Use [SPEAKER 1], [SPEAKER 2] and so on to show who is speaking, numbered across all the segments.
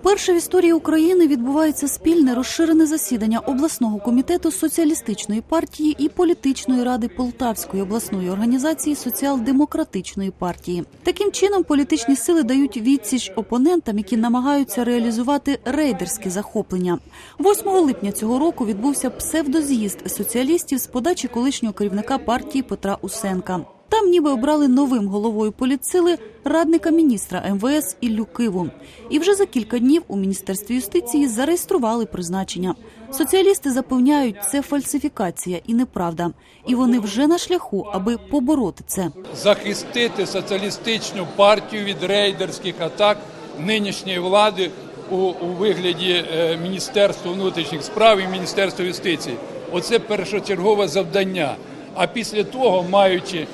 [SPEAKER 1] Вперше в історії України відбувається спільне розширене засідання обласного комітету соціалістичної партії і політичної ради Полтавської обласної організації соціал-демократичної партії. Таким чином політичні сили дають відсіч опонентам, які намагаються реалізувати рейдерські захоплення. 8 липня цього року відбувся псевдоз'їзд соціалістів з подачі колишнього керівника партії Петра Усенка. Там ніби обрали новим головою політсили радника міністра МВС Іллю Киву. І вже за кілька днів у міністерстві юстиції зареєстрували призначення. Соціалісти запевняють, це фальсифікація і неправда. І вони вже на шляху, аби побороти це.
[SPEAKER 2] захистити соціалістичну партію від рейдерських атак нинішньої влади у, у вигляді е, Міністерства внутрішніх справ і Міністерства юстиції. Оце першочергове завдання. А після того, маючи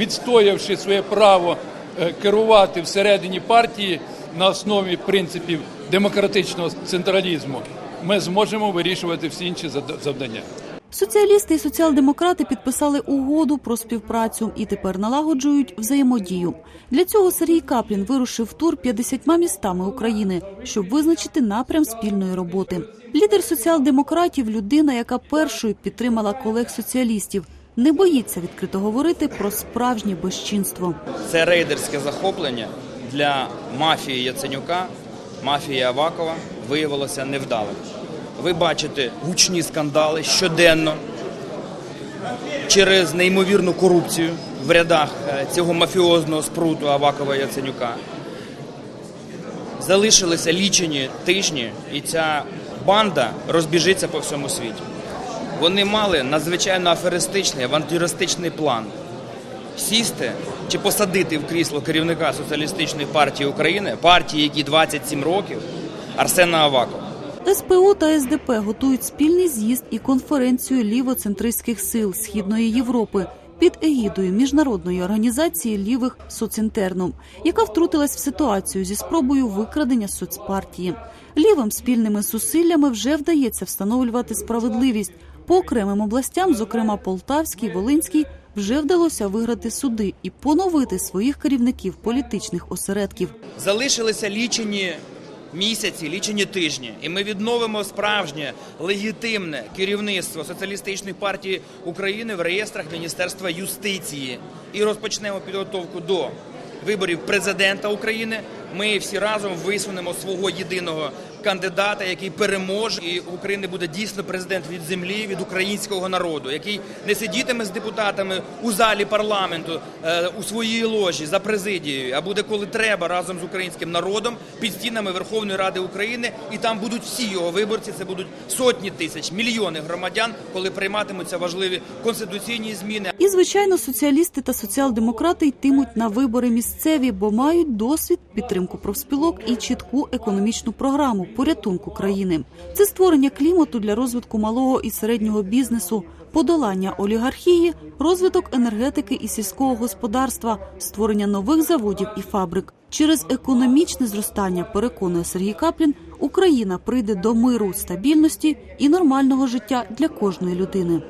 [SPEAKER 2] відстоявши своє право е, керувати всередині партії на основі принципів демократичного централізму, ми зможемо вирішувати всі інші завдання.
[SPEAKER 1] Соціалісти і соціал-демократи підписали угоду про співпрацю і тепер налагоджують взаємодію. Для цього Сергій Каплін вирушив тур 50 містами України, щоб визначити напрям спільної роботи. Лідер соціал-демократів людина, яка першою підтримала колег соціалістів, не боїться відкрито говорити про справжнє безчинство.
[SPEAKER 3] Це рейдерське захоплення для мафії Яценюка, мафії Авакова виявилося невдалим. Ви бачите гучні скандали щоденно через неймовірну корупцію в рядах е, цього мафіозного спруту Авакова Яценюка. Залишилися лічені тижні, і ця банда розбіжиться по всьому світі. Вони мали надзвичайно аферистичний, авантюристичний план сісти чи посадити в крісло керівника соціалістичної партії України, партії, якій 27 років, Арсена Авакова.
[SPEAKER 1] СПУ та СДП готують спільний з'їзд і конференцію лівоцентристських сил Східної Європи під егідою міжнародної організації лівих соцінтерном, яка втрутилась в ситуацію зі спробою викрадення соцпартії. Лівим спільними зусиллями вже вдається встановлювати справедливість по окремим областям, зокрема Полтавській, Волинській, вже вдалося виграти суди і поновити своїх керівників політичних осередків.
[SPEAKER 3] Залишилися лічені місяці, лічені тижні, і ми відновимо справжнє легітимне керівництво соціалістичної партії України в реєстрах Міністерства юстиції і розпочнемо підготовку до виборів президента України. Ми всі разом висунемо свого єдиного кандидата, який переможе, і в Україні буде дійсно президент від землі, від українського народу, який не сидітиме з депутатами у залі парламенту е, у своїй ложі за президією, а буде коли треба разом з українським народом під стінами Верховної Ради України, і там будуть всі його виборці. Це будуть сотні тисяч, мільйони громадян, коли прийматимуться важливі конституційні зміни.
[SPEAKER 1] І, звичайно, соціалісти та соціал-демократи йтимуть на вибори місцеві, бо мають досвід, підтримку профспілок і чітку економічну програму порятунку країни. Це створення клімату для розвитку малого і середнього бізнесу, подолання олігархії, розвиток енергетики і сільського господарства, створення нових заводів і фабрик. Через економічне зростання, переконує Сергій Каплін, Україна прийде до миру, стабільності і нормального життя для кожної людини.